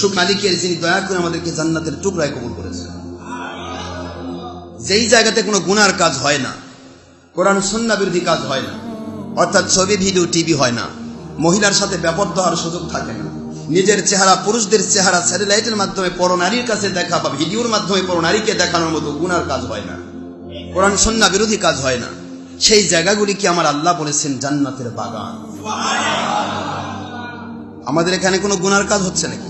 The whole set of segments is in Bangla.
সুখ মালিকের যিনি দয়া করে আমাদেরকে জান্নাতের টুকরায় কবুল করেছেন যেই জায়গাতে কোনো গুনার কাজ হয় না, কোরআন সন্না বিরোধী কাজ হয় না, অর্থাৎ ছবি, ভিডিও, টিভি হয় না, মহিলার সাথে ব্যাপদ্ধ হওয়ার সুযোগ থাকে না। নিজের চেহারা, পুরুষদের চেহারা স্যাটেলাইটের মাধ্যমে পরনারীর কাছে দেখা বা ভিডিওর মাধ্যমে পরনারীকে দেখানোর মতো গুনার কাজ হয় না। কোরআন সন্না বিরোধী কাজ হয় না। সেই জায়গাগুলি কি আমার আল্লাহ বলেছেন জান্নাতের বাগান? আমাদের এখানে কোনো গুনার কাজ হচ্ছে নাকি?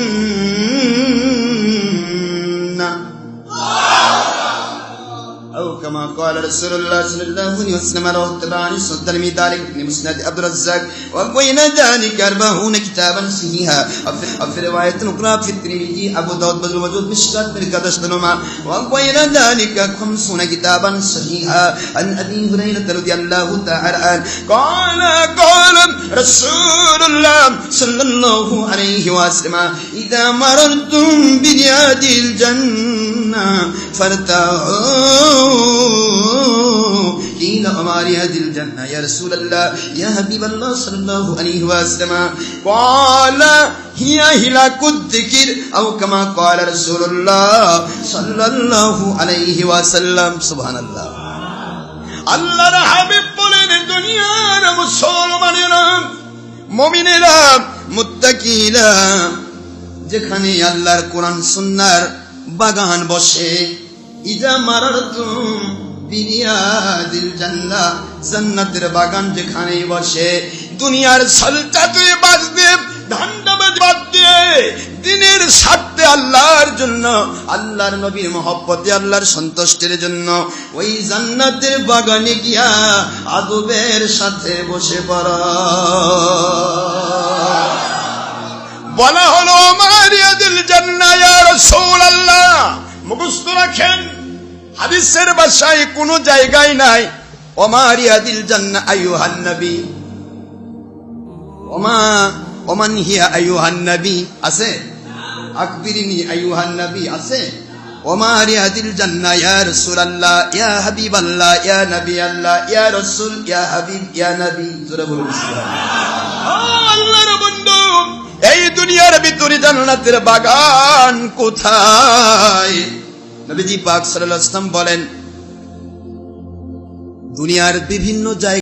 كما قال رسول الله صلى الله عليه وسلم رواه الطبراني صد المدارك بن مسند عبد الرزاق وبين ذلك أربعون كتابا صحيحا وفي- رواية أخرى في الترمذي أبو داود بن موجود مشكات قدش بنما وبين ذلك خمسون كتابا صحيحا. عن أبي هريرة رضي الله تعالى عنه قال قال رسول الله صلى الله عليه وسلم إذا مررتم برياض الجنة فارتعوا قيل وما رياض الجنة يا رسول الله يا حبيب الله صلى الله عليه وسلم قال هي هلاك الذكر أو كما قال رسول الله صلى الله عليه وسلم سبحان الله আল্লাহর হাবিব বলেন দুনিয়ার মুসলমানেরা মমিনেরা মুত্তাকিরা যেখানে আল্লাহর কোরআন সুন্নার বাগান বসে। ইজা বিরিয়াদিল জান্নাহ, জান্নাতের বাগান যেখানে বসে। দুনিয়ার সলটা তুই বাদ দিয়ে ধান্দাবাজ বাদ দিয়ে দিনের স্বার্থে আল্লাহর জন্য, আল্লাহর নবীর মহব্বতে, আল্লাহর সন্তুষ্টের জন্য ওই জান্নাতের বাগানে গিয়া আদবের সাথে বসে পড়া। বলা হলো মারিয়াদিল জান্না ইয়া রাসূলুল্লাহ। মুখস্থ রাখেন, হাদিসের ভাষায় কোনো জায়গায় নাই ওমারিয়াদিল নবী। ওমা, ওমান হিয়া নবী? আছে? আকবিরিনি নবী? আছে? ইয়া ইয়া ইয়া আল্লাহ ইয়া রাসূল, ইয়া হাবিব, ইয়া নবী। জোরে বলুন, সুবহানাল্লাহ। ভিতরে জান্নাতের বাগান কোথায়? নবীজি পাক সাল্লাল্লাহু আলাইহি বলেন দুনিয়ার বিভিন্ন জায়গায়